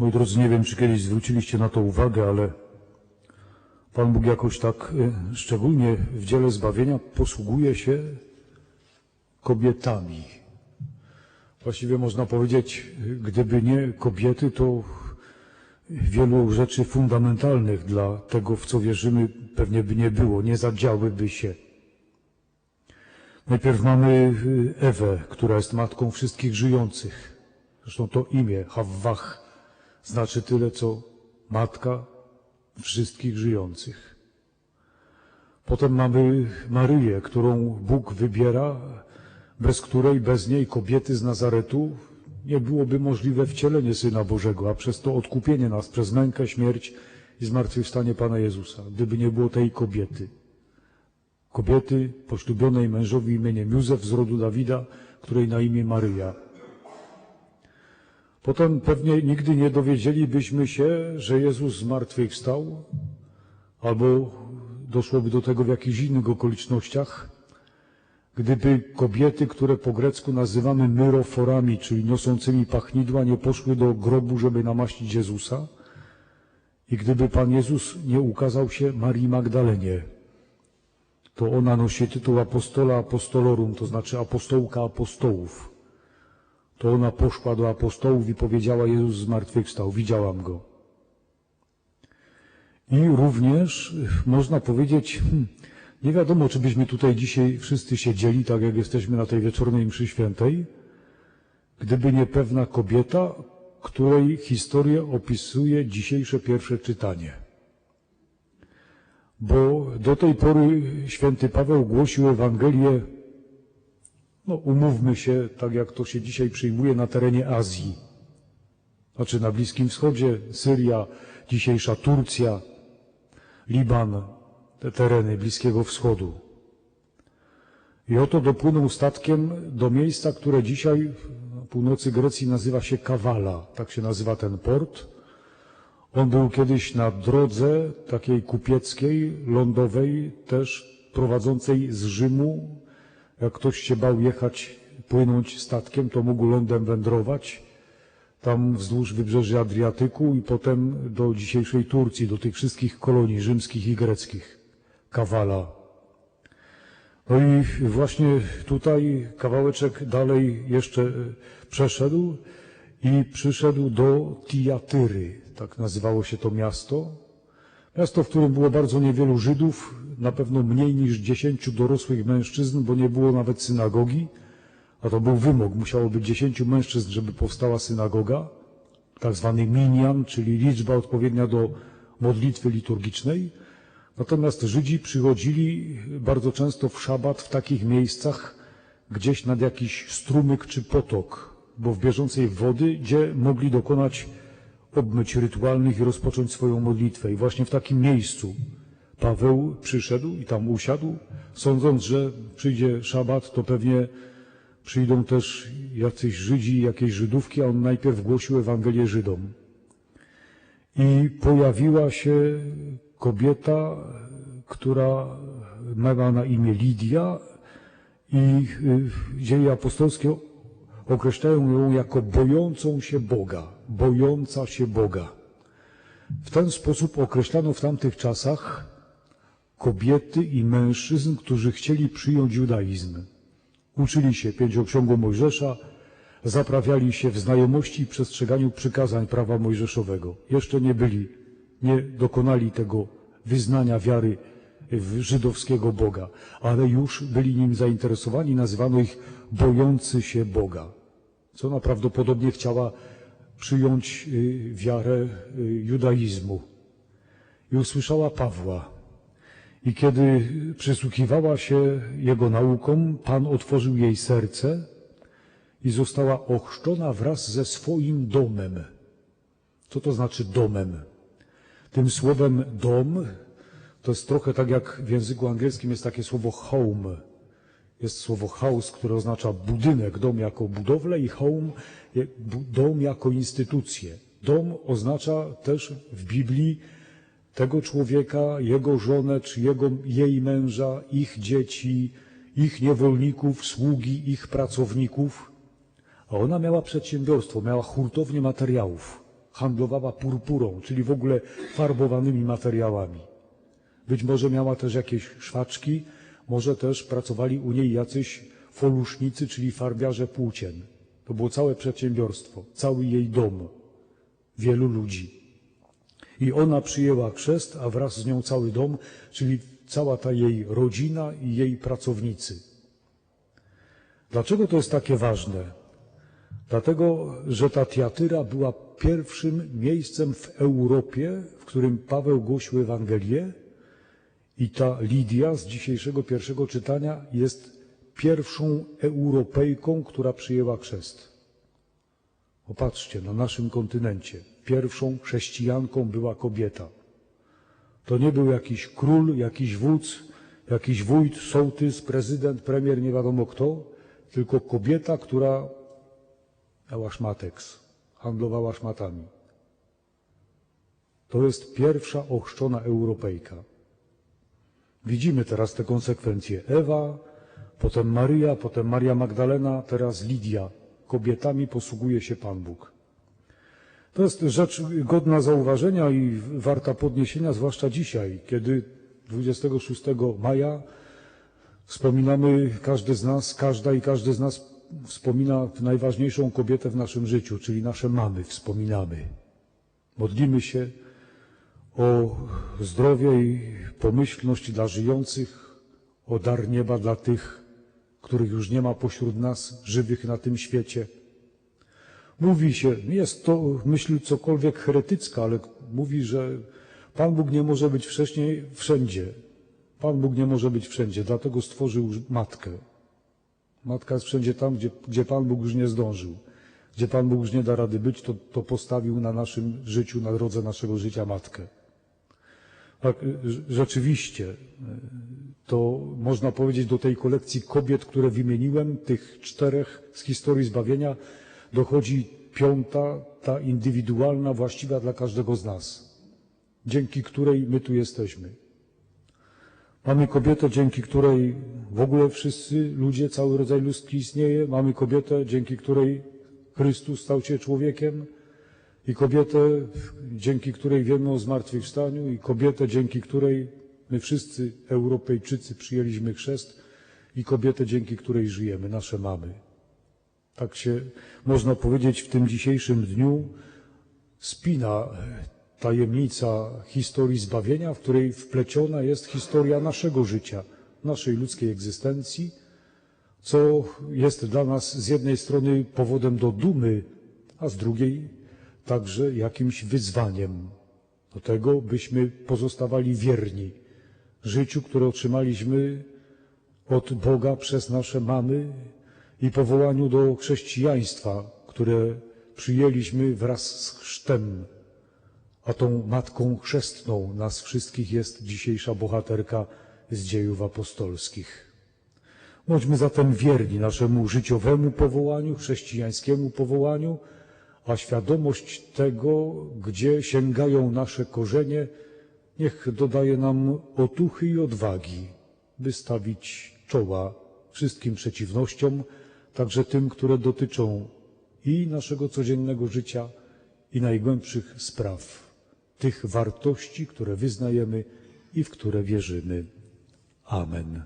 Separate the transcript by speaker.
Speaker 1: Moi drodzy, nie wiem, czy kiedyś zwróciliście na to uwagę, ale Pan Bóg jakoś tak y, szczególnie w dziele zbawienia posługuje się kobietami. Właściwie można powiedzieć, gdyby nie kobiety, to wielu rzeczy fundamentalnych dla tego, w co wierzymy, pewnie by nie było, nie zadziałyby się. Najpierw mamy y, Ewę, która jest matką wszystkich żyjących. Zresztą to imię, Hawwach, znaczy tyle, co matka wszystkich żyjących. Potem mamy Maryję, którą Bóg wybiera, bez której, bez niej kobiety z Nazaretu nie byłoby możliwe wcielenie Syna Bożego, a przez to odkupienie nas przez mękę, śmierć i zmartwychwstanie Pana Jezusa, gdyby nie było tej kobiety. Kobiety poślubionej mężowi imieniem Józef z rodu Dawida, której na imię Maryja. Potem pewnie nigdy nie dowiedzielibyśmy się, że Jezus zmartwychwstał, albo doszłoby do tego w jakichś innych okolicznościach, gdyby kobiety, które po grecku nazywamy myroforami, czyli niosącymi pachnidła, nie poszły do grobu, żeby namaścić Jezusa i gdyby Pan Jezus nie ukazał się Marii Magdalenie, to ona nosi tytuł apostola apostolorum, to znaczy apostołka apostołów. To ona poszła do apostołów i powiedziała, Jezus zmartwychwstał, widziałam Go. I również można powiedzieć, hmm, nie wiadomo, czy byśmy tutaj dzisiaj wszyscy siedzieli, tak jak jesteśmy na tej wieczornej mszy świętej, gdyby nie pewna kobieta, której historię opisuje dzisiejsze pierwsze czytanie. Bo do tej pory święty Paweł głosił Ewangelię, no umówmy się, tak jak to się dzisiaj przyjmuje na terenie Azji. Znaczy na Bliskim Wschodzie, Syria, dzisiejsza Turcja, Liban, te tereny Bliskiego Wschodu. I oto dopłynął statkiem do miejsca, które dzisiaj na północy Grecji nazywa się Kawala. Tak się nazywa ten port. On był kiedyś na drodze takiej kupieckiej, lądowej, też prowadzącej z Rzymu. Jak ktoś się bał jechać, płynąć statkiem, to mógł lądem wędrować tam wzdłuż wybrzeży Adriatyku i potem do dzisiejszej Turcji, do tych wszystkich kolonii rzymskich i greckich. Kawala. No i właśnie tutaj kawałeczek dalej jeszcze e, przeszedł i przyszedł do Tiatyry, tak nazywało się to miasto. Miasto, w którym było bardzo niewielu Żydów, na pewno mniej niż dziesięciu dorosłych mężczyzn, bo nie było nawet synagogi, a to był wymóg, musiało być dziesięciu mężczyzn, żeby powstała synagoga, tak zwany minian, czyli liczba odpowiednia do modlitwy liturgicznej. Natomiast Żydzi przychodzili bardzo często w szabat w takich miejscach, gdzieś nad jakiś strumyk czy potok, bo w bieżącej wody, gdzie mogli dokonać obmyć rytualnych i rozpocząć swoją modlitwę. I właśnie w takim miejscu Paweł przyszedł i tam usiadł, sądząc, że przyjdzie szabat, to pewnie przyjdą też jacyś Żydzi, jakieś Żydówki, a on najpierw głosił Ewangelię Żydom. I pojawiła się kobieta, która miała na imię Lidia i y, dzieje apostolskie określają ją jako bojącą się Boga, bojąca się Boga. W ten sposób określano w tamtych czasach kobiety i mężczyzn, którzy chcieli przyjąć judaizm. Uczyli się pięcioksiągu Mojżesza, zaprawiali się w znajomości i przestrzeganiu przykazań prawa mojżeszowego. Jeszcze nie byli, nie dokonali tego wyznania wiary żydowskiego Boga, ale już byli nim zainteresowani, nazywano ich bojący się Boga, co ona prawdopodobnie chciała przyjąć y, wiarę y, judaizmu. I usłyszała Pawła. I kiedy przysłuchiwała się jego naukom, Pan otworzył jej serce i została ochrzczona wraz ze swoim domem. Co to znaczy domem? Tym słowem dom to jest trochę tak jak w języku angielskim jest takie słowo home. Jest słowo house, które oznacza budynek, dom jako budowlę i home, dom jako instytucję. Dom oznacza też w Biblii tego człowieka, jego żonę, czy jego, jej męża, ich dzieci, ich niewolników, sługi, ich pracowników. A ona miała przedsiębiorstwo, miała hurtownię materiałów. handlowała purpurą, czyli w ogóle farbowanymi materiałami. Być może miała też jakieś szwaczki, może też pracowali u niej jacyś folusznicy, czyli farbiarze płócien. To było całe przedsiębiorstwo, cały jej dom, wielu ludzi. I ona przyjęła chrzest, a wraz z nią cały dom, czyli cała ta jej rodzina i jej pracownicy. Dlaczego to jest takie ważne? Dlatego, że ta Tiatyra była pierwszym miejscem w Europie, w którym Paweł głosił Ewangelię i ta Lidia z dzisiejszego pierwszego czytania jest pierwszą Europejką, która przyjęła chrzest. Popatrzcie, na naszym kontynencie pierwszą chrześcijanką była kobieta. To nie był jakiś król, jakiś wódz, jakiś wójt, sołtys, prezydent, premier, nie wiadomo kto, tylko kobieta, która miała szmateks, handlowała szmatami. To jest pierwsza ochrzczona Europejka. Widzimy teraz te konsekwencje. Ewa, potem Maryja, potem Maria Magdalena, teraz Lidia. Kobietami posługuje się Pan Bóg. To jest rzecz godna zauważenia i warta podniesienia, zwłaszcza dzisiaj, kiedy 26 maja wspominamy, każdy z nas, każda i każdy z nas wspomina najważniejszą kobietę w naszym życiu, czyli nasze mamy wspominamy. Modlimy się o zdrowie i pomyślność dla żyjących, o dar nieba dla tych, których już nie ma pośród nas, żywych na tym świecie. Mówi się, jest to myśl cokolwiek heretycka, ale mówi, że Pan Bóg nie może być wcześniej wszędzie. Pan Bóg nie może być wszędzie, dlatego stworzył matkę. Matka jest wszędzie tam, gdzie, gdzie Pan Bóg już nie zdążył. Gdzie Pan Bóg już nie da rady być, to, to postawił na naszym życiu, na drodze naszego życia matkę. Tak, rzeczywiście, to można powiedzieć do tej kolekcji kobiet, które wymieniłem, tych czterech z historii zbawienia, dochodzi piąta, ta indywidualna, właściwa dla każdego z nas, dzięki której my tu jesteśmy. Mamy kobietę, dzięki której w ogóle wszyscy ludzie, cały rodzaj ludzki istnieje. Mamy kobietę, dzięki której Chrystus stał się człowiekiem. I kobietę, dzięki której wiemy o zmartwychwstaniu. I kobietę, dzięki której my wszyscy Europejczycy przyjęliśmy chrzest. I kobietę, dzięki której żyjemy, nasze mamy. Tak się można powiedzieć w tym dzisiejszym dniu spina tajemnica historii zbawienia, w której wpleciona jest historia naszego życia, naszej ludzkiej egzystencji, co jest dla nas z jednej strony powodem do dumy, a z drugiej także jakimś wyzwaniem do tego, byśmy pozostawali wierni życiu, które otrzymaliśmy od Boga przez nasze mamy i powołaniu do chrześcijaństwa, które przyjęliśmy wraz z chrztem a tą matką chrzestną nas wszystkich jest dzisiejsza bohaterka z dziejów apostolskich. Bądźmy zatem wierni naszemu życiowemu powołaniu, chrześcijańskiemu powołaniu, a świadomość tego, gdzie sięgają nasze korzenie, niech dodaje nam otuchy i odwagi, by stawić czoła wszystkim przeciwnościom, także tym, które dotyczą i naszego codziennego życia, i najgłębszych spraw tych wartości, które wyznajemy i w które wierzymy. Amen.